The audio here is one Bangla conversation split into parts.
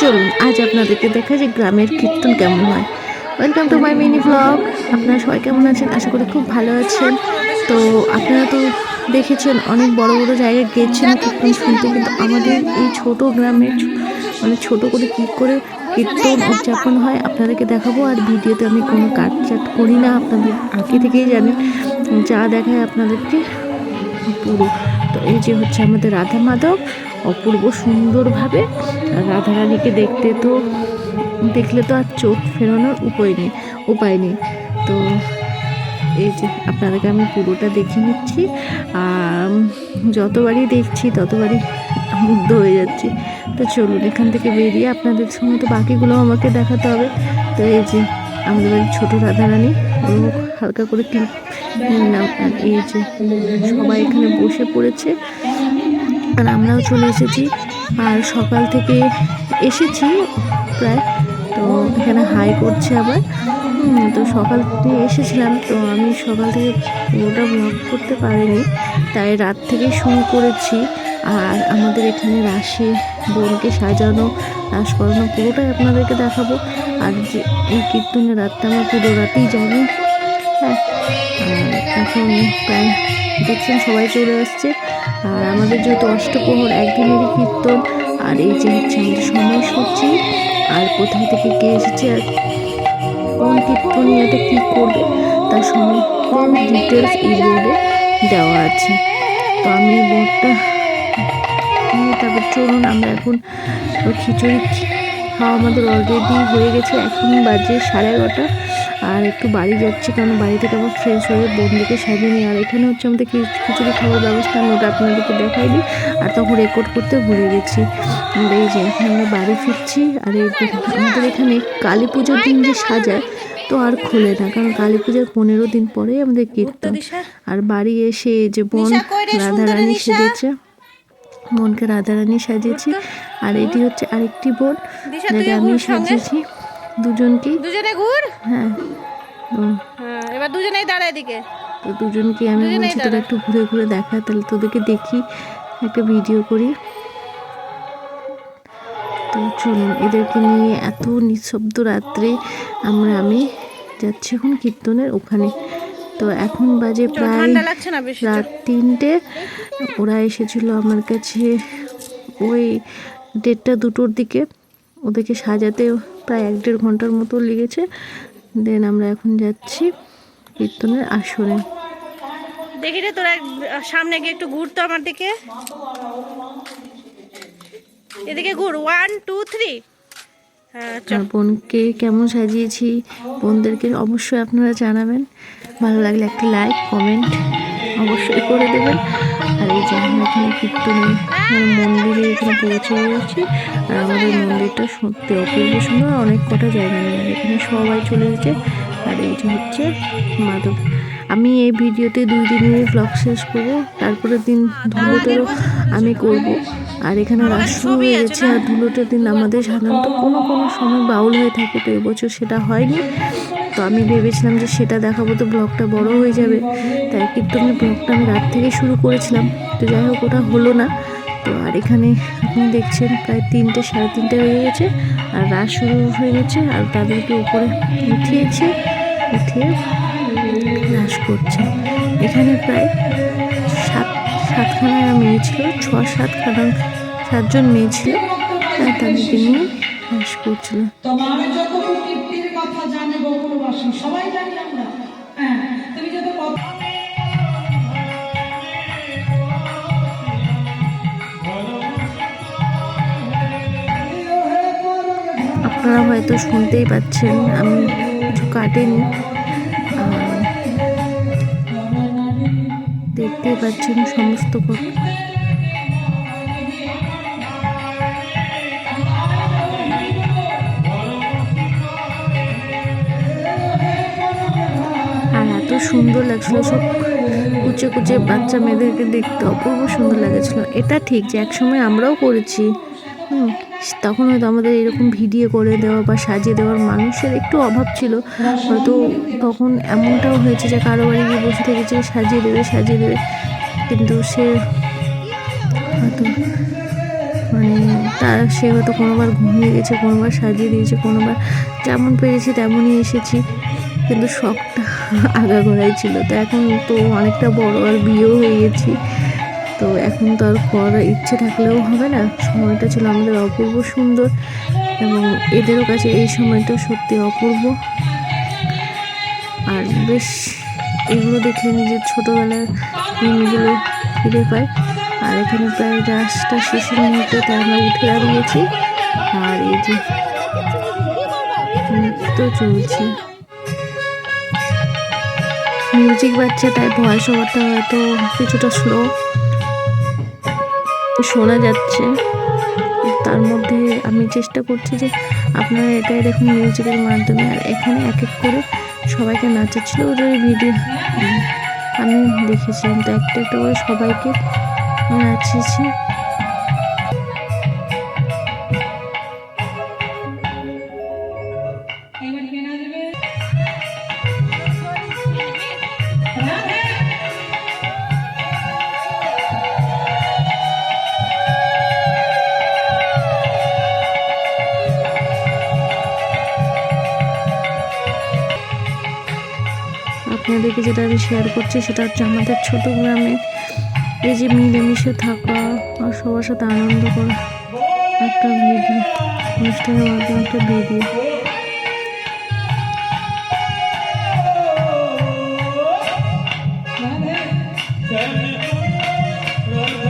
চলুন, আজ আপনাদেরকে দেখা যে গ্রামের কীর্তন কেমন হয়। Welcome to my mini blog আপনারা সবাই কেমন আছেন? আশা করি খুব ভালো আছেন। তো আপনারা তো দেখেছেন, অনেক বড় বড় জায়গায় গেছেন কীর্তন শুনতে, কিন্তু আমাদের এই ছোট গ্রামে মানে ছোট করে কী করে কীর্তন উদযাপন হয়, আপনাদেরকে দেখাবো। আর ভিডিওতে আমি কোনো কাটচাট করি না, আপনাদের আগে থেকেই জানেন যা দেখায় আপনাদেরকে পুরো। এই যে হচ্ছে আমাদের রাধা মাধব, অপূর্ব সুন্দরভাবে আর রাধারানীকে দেখতে তো, দেখলে তো আর চোখ ফেরানোর উপায় নেই উপায় নেই। তো এই যে আপনাদেরকে আমি পুরোটা দেখে নিচ্ছি। আর যতবারই দেখছি ততবারই মুগ্ধ হয়ে যাচ্ছি। তো চলুন, এখান থেকে বেরিয়ে আপনাদের সঙ্গে তো বাকিগুলো আমাকে দেখাতে হবে। তো এই যে আমাদের বাড়ির ছোটো রাধারানী ও হালকা করে আর এই যে সবাই এখানে বসে পড়েছে। আর আমরাও চলে এসেছি। আর সকাল থেকে এসেছি প্রায়। তো এখানে হাই করছে আবার। তো সকাল থেকে এসেছিলাম। তো আমি সকাল থেকে পুরোটা ব্লগ করতে পারিনি। তাই রাত থেকে শুরু করেছি। আর আমাদের এখানে রাশে বোনকে সাজানো রাস করানো পুরোটাই আপনাদেরকে দেখাবো। আর যে এই কীর্তনের রাতটা আমরা পুরো রাতেই হ্যাঁ আর এখন প্রায় দেখছেন সবাই চলে আসছে। আর আমাদের যেহেতু অষ্টপ্রহর একদিনেরই কীর্তন, আর এই যে হচ্ছে আমাদের সময় সূচি, আর কোথায় থেকে কে এসেছে আর কোন কীর্তনিয়াতে কী করবে, তার সমস্ত ডিটেলস এই বোর্ডে দেওয়া আছে। তো আমি বোর্ডটা নিয়ে তারপর চলুন, আমরা এখন খিচুড়ি খাওয়া আমাদের অলরেডি হয়ে গেছে। এখন বাজে সাড়ে এগারোটা। আর একটু বাড়ি যাচ্ছি কারণ বাড়ি থেকে আবার ফ্রেশ হয়ে বন্ধুকে সাজিয়ে নিই। আর এখানে হচ্ছে আমাদের খিচুড়ি খাওয়ার ব্যবস্থা আমি ওটা আপনাদেরকে দেখাই দিই। আর তখন রেকর্ড করতে ভুলে গেছি। এই যে এখন আমরা বাড়ি ফিরছি আর এই আমাদের এখানে কালী পুজোর দিন যে সাজায় তো আর খোলে না। কারণ কালী পূজার পনেরো দিন পরেই আমাদের কীর্তন। আর বাড়ি এসে যে বোন রাধারানী? সেজেছে। বোনকে রাধারানী সাজিয়েছি। আর এটি হচ্ছে আরেকটি বোন যেটা আমি সাজিয়েছি। দুজনকেই দুজনে ঘুর। হ্যাঁ। হ্যাঁ এবার দুজনেই দাঁড়া এদিকে। তো দুজনকে আমি বলছি তোরা একটু ঘুরে ঘুরে দেখা তাহলে তোদেরকে দেখি একটা ভিডিও করি। তো চলুন এদেরকে নিয়ে এত নিঃশব্দ রাত্রে আমরা আমি যাচ্ছি এখন কীর্তনের ওখানে। তো এখন বাজে প্রায় রাত তিনটে। ওরা এসেছিল আমার কাছে ওই দেড়টা দুটোর দিকে। ওদেরকে সাজাতে প্রায় এক দেড় ঘণ্টার মতো লেগেছে। দেন আমরা এখন যাচ্ছি কীর্তনের আসরে। দেখি রে তোরা সামনে গিয়ে একটু ঘুরতো আমার দিকে। এদিকে ঘুর ওয়ান টু থ্রি হ্যাঁ বোনকে কেমন সাজিয়েছি বোনদেরকে অবশ্যই আপনারা জানাবেন। ভালো লাগলে একটা লাইক কমেন্ট অবশ্যই করে দেবেন। আর এই যে আমরা এখানে কীর্তনে মানে মন্দিরে এখানে পৌঁছে গেছি আর আমাদের মন্দিরটা সত্যি অপূর্ব সুন্দর অনেক কটা জায়গা নিয়ে আর এখানে সবাই চলে এসেছে। আর এই যে হচ্ছে মাধব। আমি এই ভিডিওতে দুই দিনের ব্লগ শেষ করব। তারপরের দিন ধুলোটেরও আমি করব। আর এখানে রাস শুরু হয়ে গেছে। আর ধুলোটের দিন আমাদের সাধারণত কোনো কোনো সময় বাউল হয়ে থাকে তো এবছর সেটা হয়নি। তো আমি ভেবেছিলাম যে সেটা দেখাবো তো ব্লগটা বড় হয়ে যাবে। তাই কীর্তনের ব্লগটা আমি রাত থেকে শুরু করেছিলাম। তো যাই হোক, ওটা হলো না। তো আর এখানে আপনি দেখছেন প্রায় তিনটে, সাড়ে তিনটে হয়ে গেছে। আর রাস শুরু হয়ে গেছে আর তাদেরকে উপরে উঠিয়েছে, উঠিয়ে রাস করছে। এখানে প্রায় সাত, সাতখানা মেয়ে ছিল, ছ, সাতখানা, সাতজন মেয়ে ছিল। তাদেরকে নিয়ে রাস করছিল। গোকুলবাসী সবাই জানি আমরা। হ্যাঁ তুমি যত কথা আপনারা হয়তো শুনতেই পাচ্ছেন, আমি কিছু কাটেনি। দেখতেই পাচ্ছেন সমস্ত কথা। সুন্দর লাগছিল, সব কুচে কুচে বাচ্চা মেয়েদেরকে দেখতে অপূর্ব সুন্দর লাগেছিল। এটা ঠিক যে একসময় আমরাও করেছি। হুম, তখন হয়তো আমাদের এরকম ভিডিও করে দেওয়া বা সাজিয়ে দেওয়ার মানুষের একটু অভাব ছিল। হয়তো তখন এমনটাও হয়েছে যে কারও বাড়ি গিয়ে বসে থেকেছে সাজিয়ে দেবে সাজিয়ে দেবে। কিন্তু সে হয়তো মানে তার সে হয়তো কোনোবার ঘুমিয়ে গেছে, কোনোবার সাজিয়ে দিয়েছে, কোনোবার যেমন পেরেছি তেমনই এসেছি। কিন্তু শখটা আগাগোড়াই ছিল। তো এখন তো অনেকটা বড় আর বিয়েও হয়ে গেছি। তো এখন তো আর করার ইচ্ছে থাকলেও হবে না। সময়টা ছিল আমাদের অপূর্ব সুন্দর এবং এদেরও কাছে এই সময়টা সত্যি অপূর্ব। আর বেশ, এগুলো দেখলে নিজের ছোটোবেলার দিনগুলো ফিরে পাই আর এখানে প্রায় রাস্তা শেষের মুহূর্তে তাই আমরা উঠে দাঁড়িয়েছি। আর এই যে, নৃত্য চলছে। মিউজিক বাজছে, তাই ভয়েস ওভারটা হয়তো কিছুটা স্লো শোনা যাচ্ছে। তার মধ্যে আমি চেষ্টা করছি যে আপনারা এটাই দেখুন মিউজিকের মাধ্যমে। আর এখানে এক এক করে সবাইকে নাচাচ্ছিল ওদের ভিডিও আমি দেখেছিলাম তো একটা একটা করে সবাইকে নাচিয়েছি। যেটা আমি শেয়ার করছি সেটা হচ্ছে আমাদের ছোট গ্রামে এই যে মিলেমিশে থাকা আর সবার সাথে আনন্দ করা একটা ভিডিও অনুষ্ঠানের মাধ্যমে একটা ভিডিও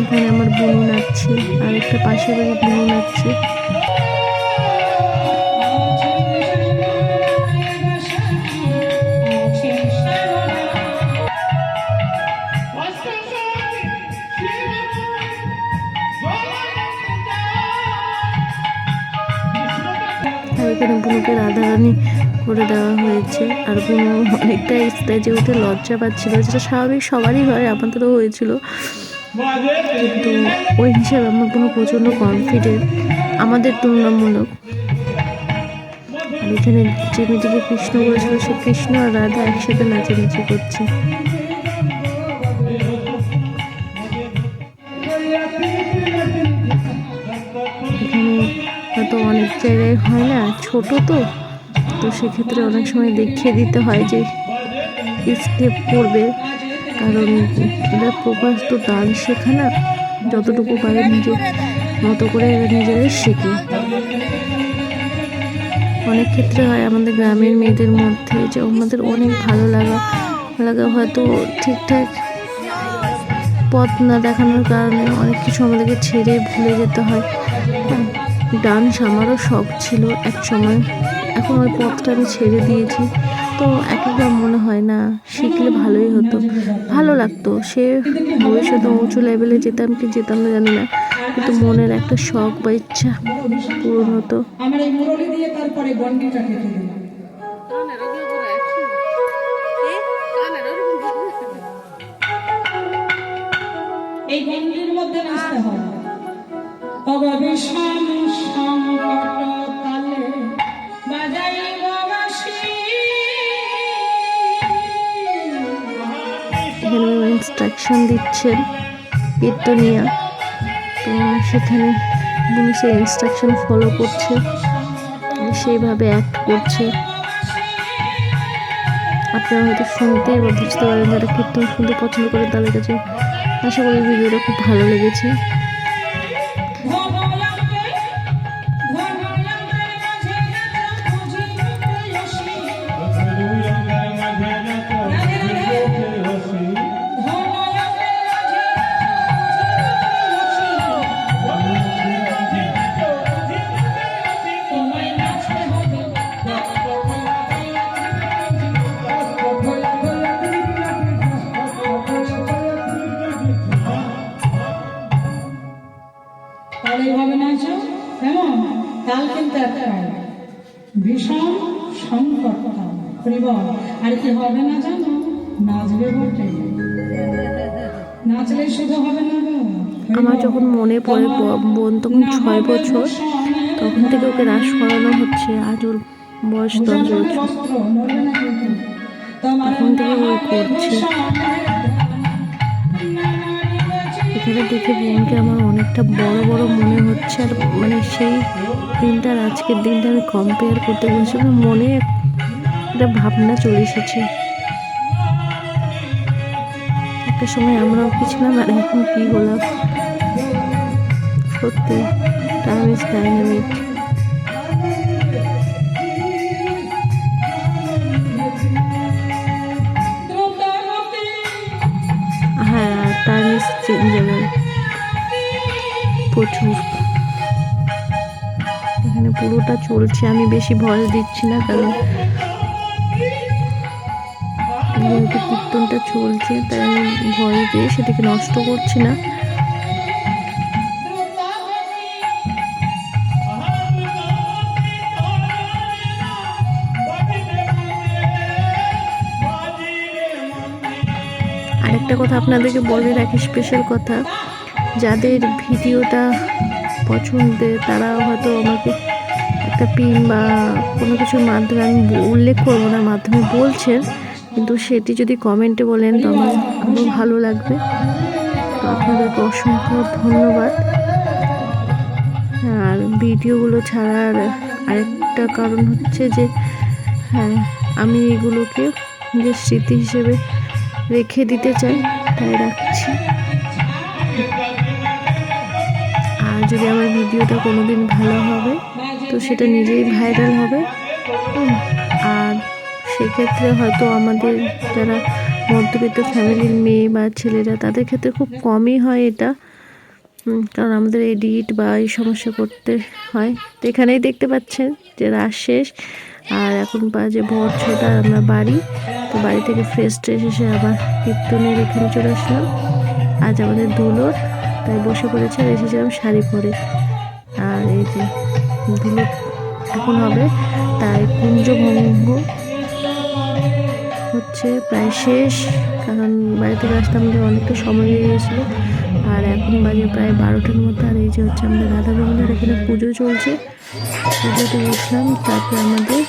এখানে আমার বোন নাচছে আর একটা পাশে বাড়ি বোন নাচছে। এখানে বুনুকে রাধারানি করে দেওয়া হয়েছে। আর বুনু অনেকটা স্টেজে উঠে লজ্জা পাচ্ছিল, যেটা স্বাভাবিক সবারই হয়, আমাদেরও হয়েছিল। কিন্তু ওই হিসাবে আমার কোনো প্রচণ্ড কনফিডেন্ট আমাদের তুলনামূলক। এখানে যে মেয়েটিকে কৃষ্ণ বলেছিল, সে কৃষ্ণ আর রাধা একসাথে নাচানাচি করছে। এখানে হয়তো অনেক জায়গায় হয় না ছোট তো তো সেক্ষেত্রে অনেক সময় দেখিয়ে দিতে হয় যে স্টেপ করবে। কারণ এরা প্রকাশ তো ডান্স শেখা না যতটুকু পারে নিজের মতো করে এরা নিজেরাই শেখে। অনেক ক্ষেত্রে হয় আমাদের গ্রামের মেয়েদের মধ্যে যে আমাদের অনেক ভালো লাগা লাগা হয়তো ঠিকঠাক পথ না দেখানোর কারণে অনেক কিছু আমাদেরকে ছেড়ে ভুলে যেতে হ্যাঁ, ডান্স আমারও শখ ছিল এক সময়। এখন ওই পথটা আমি ছেড়ে দিয়েছি। তো এক একবার মনে হয় না, শিখলে ভালোই হতো। ভালো লাগতো। সে ভবিষ্যতে উঁচু লেভেলে যেতাম কি যেতাম না জানি না। কিন্তু মনের একটা শখ বা ইচ্ছা পূরণ হতো। এই মুরলি মধ্যে নাচতে হয়। ইনস্ট্রাকশন কীর্তনিয়া তো সেখানে উনি সেই ইনস্ট্রাকশন ফলো করছে সেইভাবে অ্যাক্ট করছে। আপনারা হয়তো শুনতে বা বুঝতে পারেন যারা কীর্তন শুনতে পছন্দ করেন তাদের কাছে আশা করি ভিডিওটা খুব ভালো লেগেছে। হরিবল আর কি হবে না জানো? নাচবে বটে। নাচলে শুধু হবে না গো। আমার যখন মনে পড়ে বোন তখন ছয় বছর তখন থেকে ওকে রাস করানো হচ্ছে। আজ ওর বয়স দশ বছর। তখন থেকে ওই করছে। এখানে দেখে বোনকে আমার অনেকটা বড় বড় মনে হচ্ছে। আর মানে সেই দিনটা আর আজকের দিনটা আমি কম্পেয়ার করতে বলছি মনে একটা ভাবনা চলে এসেছে। একটা সময় আমরাও কি ছিলাম আর এখন কি হলাম সত্যি টাইম ইজ ডাইনামিক হ্যাঁ প্রচুর। এখানে পুরোটা চলছে, আমি বেশি ভয় দিচ্ছি না কারণ যেহেতু কীর্তনটা চলছে, তাই আমি ভয় দিয়ে সেটাকে নষ্ট করছি না। আরেকটা কথা আপনাদেরকে বলে রাখি স্পেশাল কথা, যাদের ভিডিওটা পছন্দের, তারা হয়তো আমাকে একটা পিন বা কোনো কিছুর মাধ্যমে, আমি উল্লেখ করব না, মাধ্যমে বলছেন। কিন্তু সেটি যদি কমেন্টে বলেন তো আমার আরও ভালো লাগবে। তো আপনাদেরকে অসংখ্য ধন্যবাদ। আর ভিডিওগুলো ছাড়ার আরেকটা কারণ হচ্ছে যে হ্যাঁ আমি এগুলোকে নিজের স্মৃতি হিসেবে রেখে দিতে চাই তাই রাখছি। আর যদি আমার ভিডিওটা কোনোদিন ভালো হবে তো সেটা নিজেই ভাইরাল হবে। হুম, সেক্ষেত্রে হয়তো আমাদের যারা মধ্যবিত্ত ফ্যামিলির মেয়ে বা ছেলেরা, তাদের ক্ষেত্রে খুব কমই হয় এটা। কারণ আমাদের এডিট বা এই সমস্যা করতে হয়। তো এখানেই দেখতে পাচ্ছেন যে রাত শেষ, আর এখন বাজে ভোর ছটা আর আমরা বাড়ি। তো বাড়ি থেকে ফ্রেশ ট্রেশ এসে আবার কীর্তনের এখানে চলে আসলাম। আজ আমাদের দুলোর, তাই বসে পড়েছে আর এসেছিলাম শাড়ি পরে। আর এই যে ধুলো এখন হবে, তাই কুঞ্জভঙ্গ হচ্ছে প্রায় শেষ, কারণ বাড়ি থেকে আসতে আমাদের অনেকটা সময় লেগে গেছিল। আর এখন বাজে প্রায় বারোটার মতো আর এই যে হচ্ছে আমাদের রাধা গোবিন্দের এখানে পুজো চলছে। পুজোতে বসলাম তারপরে আমাদের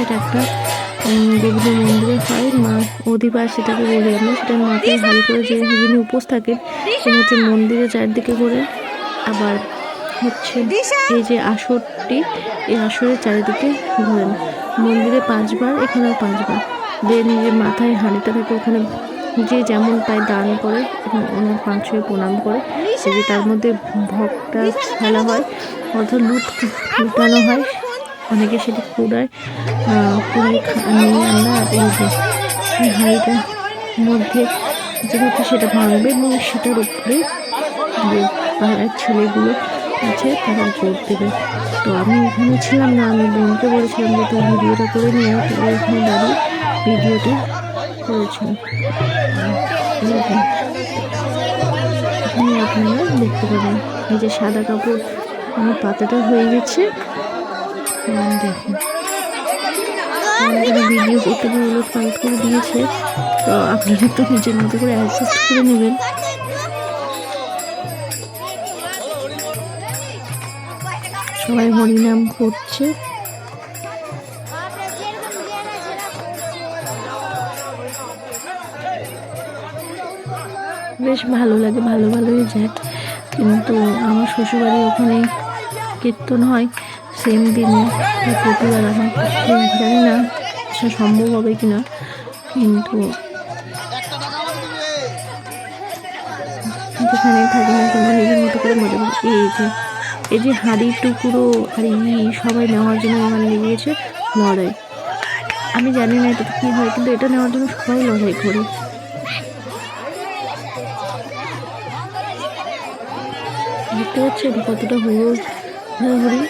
এটা একটা দেবী মন্দিরে হয়। মা অধিবার সেটাকে বলি আমরা সেটা মাথায় ভালো করে যে যিনি উপোস থাকেন, তিনি হচ্ছে মন্দিরের চারদিকে করে আবার হচ্ছে এই যে আসরটি, এই আসরের চারিদিকে ঘোরেন। মন্দিরে পাঁচবার, এখানেও পাঁচবার। দেন যে মাথায় হাঁড়িটা থাকে ওখানে যে যেমন পায় দান করে এবং ওনার পাঁচ প্রণাম করে যে তার মধ্যে ভোগটা ফেলা হয়, অর্থাৎ লুট লুটানো হয়, অনেকে সেটা কুড়ায় কুড়িয়ে নিয়ে আমরা এই হাঁড়িটার মধ্যে যেহেতু সেটা ভাঙবে এবং সেটার উপরে যে পাড়ার ছেলেগুলো আছে তারা জোর দেবে। তো আমি ওখানে ছিলাম না, আমি বোনকে বলেছিলাম যে তুই ভিডিওটা করে নিয়ে ওখানে দাঁড়িয়ে ভিডিওটা এরকম। আপনারা দেখতে পাবেন, এই যে সাদা কাপড় আমার পাতাটা হয়ে গেছে। দেখুন ভিডিও করতে গিয়ে ওগুলো ফাইট করে দিয়েছে। তো আপনারা একটু নিজের মতো করে অ্যাডজাস্ট করে নেবেন। সবাই হরিনাম করছে। বেশ ভালো লাগে, ভালো ভালোই যায় কিন্তু আমার শ্বশুরবাড়ি ওখানে কীর্তন হয় সেম দিনে প্রতিবার আমার জানি না সেটা সম্ভব হবে কি না কিন্তু যেখানে থাকি না কেন নিজের মতো করে মজা করি। এই যে এই যে হাঁড়ি টুকরো আর ই সবাই নেওয়ার জন্য এখানে লেগেছে লড়াই। আমি জানি না এটা কী হয়, কিন্তু এটা নেওয়ার জন্য সবাই লড়াই করে। দেখতে পাচ্ছেন কতটা হুড়ো হুড়ি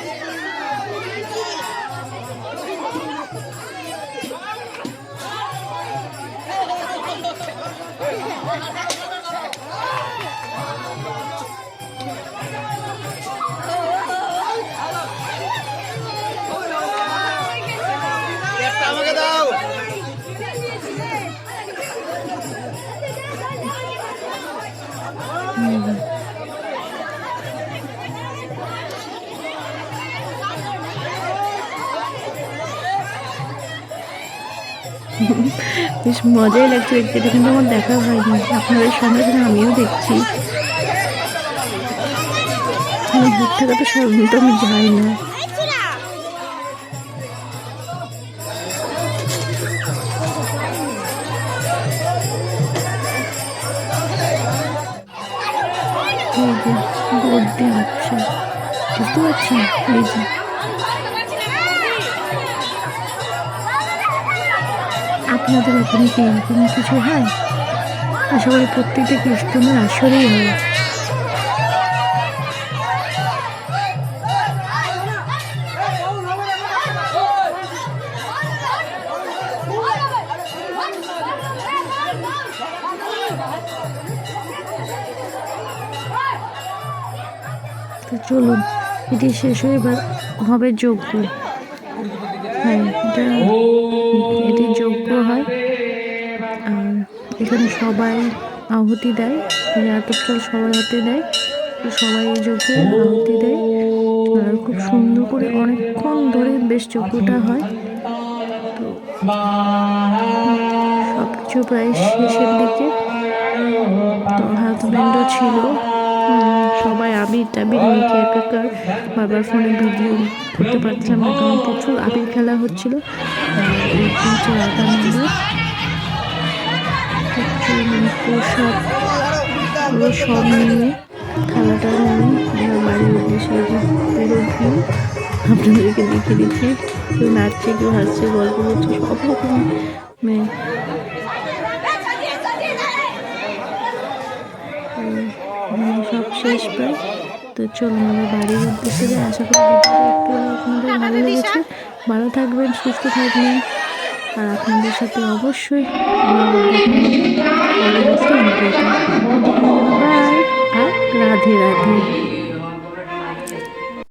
বেশ মজাই লাগছে দেখতে। এটা কিন্তু আমার দেখা হয়নি। আপনাদের সঙ্গে সঙ্গে আমিও দেখছি। দূর থেকে তো আমি যাই না। বোর্ড দিয়ে হচ্ছে। বুঝতে পারছেন? এই যে। আপনাদের ওখানে কি এরকম কিছু হয়? আশা করি প্রত্যেকটা কীর্তনের আসরেই হয়। তো চলুন, এটি শেষ হয়ে হবে যোগ্য হ্যাঁ এখানে সবাই আহুতি দেয় মানে সবাই হাতে দেয়, সবাই এই যজ্ঞে আহুতি দেয়। আর খুব সুন্দর করে অনেকক্ষণ ধরে বেশ যজ্ঞটা হয়। তো সব কিছু প্রায় শেষের দিকে। তো হাজব্যান্ডও ছিল। সবাই আবির টাবির মেখে একাকার। বাবার ফোনে ভিডিও করতে পারছিলাম না, কারণ প্রচুর আবির খেলা হচ্ছিল। এই প্রসাদ পুরো সব নিয়ে খেলাটা নিয়ে আমার বাড়ির উদ্দেশ্যে পুরো ভিড় আপনাদেরকে দেখে দিচ্ছি। কেউ নাচছে কেউ হাসছে গল্প করছে সব রকম। উম, সব শেষ প্রায়। তো চলুন আমার বাড়ির উদ্দেশ্যে যাই। আশা করি একটু আপনাদের ভালো লেগেছে। ভালো থাকবেন সুস্থ থাকবেন। আর আপনাদের সাথে অবশ্যই ভিডিওতে বাই আর রাধে রাধে